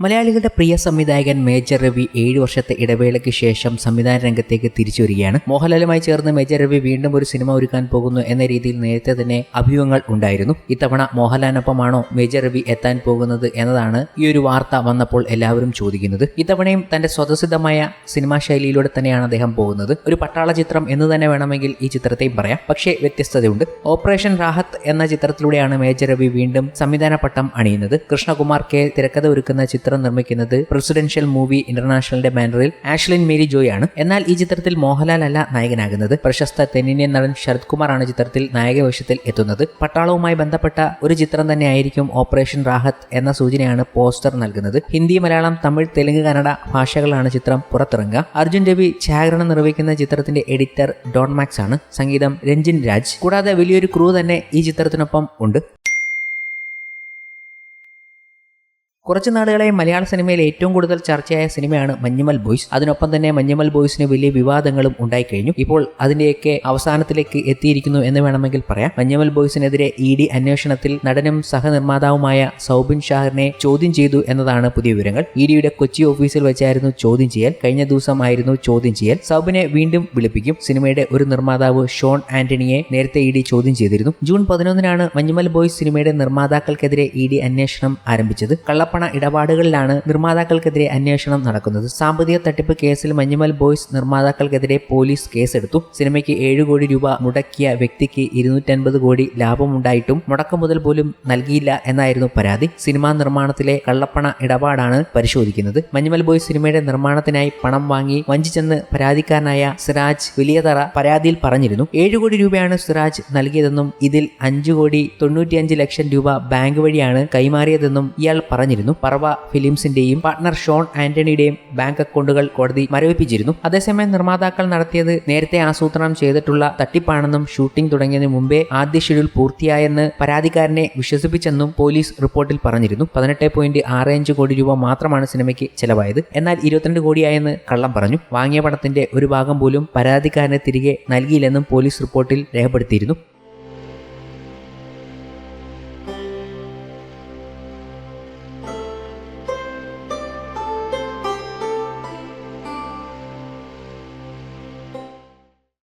മലയാളികളുടെ പ്രിയ സംവിധായകൻ മേജർ രവി ഏഴു വർഷത്തെ ഇടവേളയ്ക്ക് ശേഷം സംവിധാന രംഗത്തേക്ക് തിരിച്ചു വരികയാണ് മോഹൻലാലുമായി ചേർന്ന് മേജർ രവി വീണ്ടും ഒരു സിനിമ ഒരുക്കാൻ പോകുന്നു എന്ന രീതിയിൽ നേരത്തെ തന്നെ അഭ്യൂഹങ്ങൾ ഉണ്ടായിരുന്നു. ഇത്തവണ മോഹൻലാലിനൊപ്പമാണോ മേജർ രവി എത്താൻ പോകുന്നത് എന്നതാണ് ഈ ഒരു വാർത്ത വന്നപ്പോൾ എല്ലാവരും ചോദിക്കുന്നത്. ഇത്തവണയും തന്റെ സ്വതസിദ്ധമായ സിനിമാ ശൈലിയിലൂടെ തന്നെയാണ് അദ്ദേഹം പോകുന്നത്. ഒരു പട്ടാള ചിത്രം എന്ന് തന്നെ വേണമെങ്കിൽ ഈ ചിത്രത്തെയും പറയാം. പക്ഷേ വ്യത്യസ്തതയുണ്ട്. ഓപ്പറേഷൻ റാഹത്ത് എന്ന ചിത്രത്തിലൂടെയാണ് മേജർ രവി വീണ്ടും സംവിധാന പട്ടം അണിയുന്നത്. കൃഷ്ണകുമാർ കെ തിരക്കഥ ഒരുക്കുന്ന ചിത്രം നിർമ്മിക്കുന്നത് പ്രസിഡൻഷ്യൽ മൂവി ഇന്റർനാഷണലിന്റെ ബാനറിൽ ആഷ്ലിൻ മേരി ജോയ് ആണ് എന്നാൽ ഈ ചിത്രത്തിൽ മോഹൻലാൽ അല്ല നായകനാകുന്നത്. പ്രശസ്ത തെന്നിന്ത്യൻ നടൻ ശരത് കുമാർ ആണ് ചിത്രത്തിൽ നായകവേഷത്തിൽ എത്തുന്നത്. പട്ടാളവുമായി ബന്ധപ്പെട്ട ഒരു ചിത്രം തന്നെയായിരിക്കും ഓപ്പറേഷൻ റാഹത്ത് എന്ന സൂചനയാണ് പോസ്റ്റർ നൽകുന്നത്. ഹിന്ദി മലയാളം തമിഴ് തെലുങ്ക് കന്നഡ ഭാഷകളാണ് ചിത്രം പുറത്തിറങ്ങുക. അർജുൻ രവി ഛായാഗ്രഹണം നിർവഹിക്കുന്ന ചിത്രത്തിന്റെ എഡിറ്റർ ഡോൺ മാക്സ് ആണ്. സംഗീതം രഞ്ജിൻ രാജ്. കൂടാതെ വലിയൊരു ക്രൂ തന്നെ ഈ ചിത്രത്തിനൊപ്പം ഉണ്ട്. കുറച്ച് നാളുകളായി മലയാള സിനിമയിൽ ഏറ്റവും കൂടുതൽ ചർച്ചയായ സിനിമയാണ് മഞ്ഞുമൽ ബോയ്സ്. അതിനൊപ്പം തന്നെ മഞ്ഞുമൽ ബോയ്സിന് വലിയ വിവാദങ്ങളും ഉണ്ടായി കഴിഞ്ഞു ഇപ്പോൾ അതിന്റെയൊക്കെ അവസാനത്തിലേക്ക് എത്തിയിരിക്കുന്നു എന്ന് വേണമെങ്കിൽ പറയാം. മഞ്ഞുമൽ ബോയ്സിനെതിരെ ഇ ഡി അന്വേഷണത്തിൽ നടനും സഹനിർമ്മാതാവുമായ സൗബിൻ ഷാഹിറിനെ ചോദ്യം ചെയ്തു എന്നതാണ് പുതിയ വിവരങ്ങൾ. ഇ ഡിയുടെ കൊച്ചി ഓഫീസിൽ വെച്ചായിരുന്നു ചോദ്യം ചെയ്യൽ. കഴിഞ്ഞ ദിവസമായിരുന്നു ചോദ്യം ചെയ്യൽ. സൗബിനെ വീണ്ടും വിളിപ്പിക്കും. സിനിമയുടെ ഒരു നിർമ്മാതാവ് ഷോൺ ആന്റണിയെ നേരത്തെ ഇ ഡി ചോദ്യം ചെയ്തിരുന്നു. ജൂൺ പതിനൊന്നിനാണ് മഞ്ഞുമൽ ബോയ്സ് സിനിമയുടെ നിർമ്മാതാക്കൾക്കെതിരെ ഇ ഡി അന്വേഷണം ആരംഭിച്ചത്. കള്ളപ്പണ ഇടപാടുകളിലാണ് നിർമ്മാതാക്കൾക്കെതിരെ അന്വേഷണം നടക്കുന്നത്. സാമ്പത്തിക തട്ടിപ്പ് കേസിൽ മഞ്ഞുമൽ ബോയ്സ് നിർമ്മാതാക്കൾക്കെതിരെ പോലീസ് കേസെടുത്തു. സിനിമയ്ക്ക് ഏഴ് കോടി രൂപ മുടക്കിയ വ്യക്തിക്ക് ഇരുന്നൂറ്റൻപത് കോടി ലാഭമുണ്ടായിട്ടും മുടക്കം മുതൽ പോലും നൽകിയില്ല എന്നായിരുന്നു പരാതി. സിനിമാ നിർമ്മാണത്തിലെ കള്ളപ്പണ ഇടപാടാണ് പരിശോധിക്കുന്നത്. മഞ്ഞുമൽ ബോയ്സ് സിനിമയുടെ നിർമ്മാണത്തിനായി പണം വാങ്ങി വഞ്ചിച്ചെന്ന് പരാതിക്കാരനായ സിറാജ് വലിയതറ പരാതിയിൽ പറഞ്ഞിരുന്നു. ഏഴ് കോടി രൂപയാണ് സിറാജ് നൽകിയതെന്നും ഇതിൽ അഞ്ചു കോടി തൊണ്ണൂറ്റിയഞ്ച് ലക്ഷം രൂപ ബാങ്ക് വഴിയാണ് കൈമാറിയതെന്നും ഇയാൾ പറഞ്ഞിരുന്നു. പറവ ഫിലിംസിന്റെയും പാർട്ണർ ഷോൺ ആന്റണിയുടെയും ബാങ്ക് അക്കൗണ്ടുകൾ കോടതി മരവിപ്പിച്ചിരുന്നു. അതേസമയം നിർമ്മാതാക്കൾ നടത്തിയത് നേരത്തെ ആസൂത്രണം ചെയ്തിട്ടുള്ള തട്ടിപ്പാണെന്നും ഷൂട്ടിംഗ് തുടങ്ങിയതിനു മുമ്പേ ആദ്യ ഷെഡ്യൂൾ പൂർത്തിയായെന്ന് പരാതിക്കാരനെ വിശ്വസിപ്പിച്ചെന്നും പോലീസ് റിപ്പോർട്ടിൽ പറഞ്ഞിരുന്നു. പതിനെട്ട് പോയിന്റ് ആറ് അഞ്ച് കോടി രൂപ മാത്രമാണ് സിനിമയ്ക്ക് ചെലവായത്. എന്നാൽ ഇരുപത്തിരണ്ട് കോടിയായെന്ന് കള്ളം പറഞ്ഞു. വാങ്ങിയ പണത്തിന്റെ ഒരു ഭാഗം പോലും പരാതിക്കാരനെ തിരികെ നൽകിയില്ലെന്നും പോലീസ് റിപ്പോർട്ടിൽ രേഖപ്പെടുത്തിയിരുന്നു.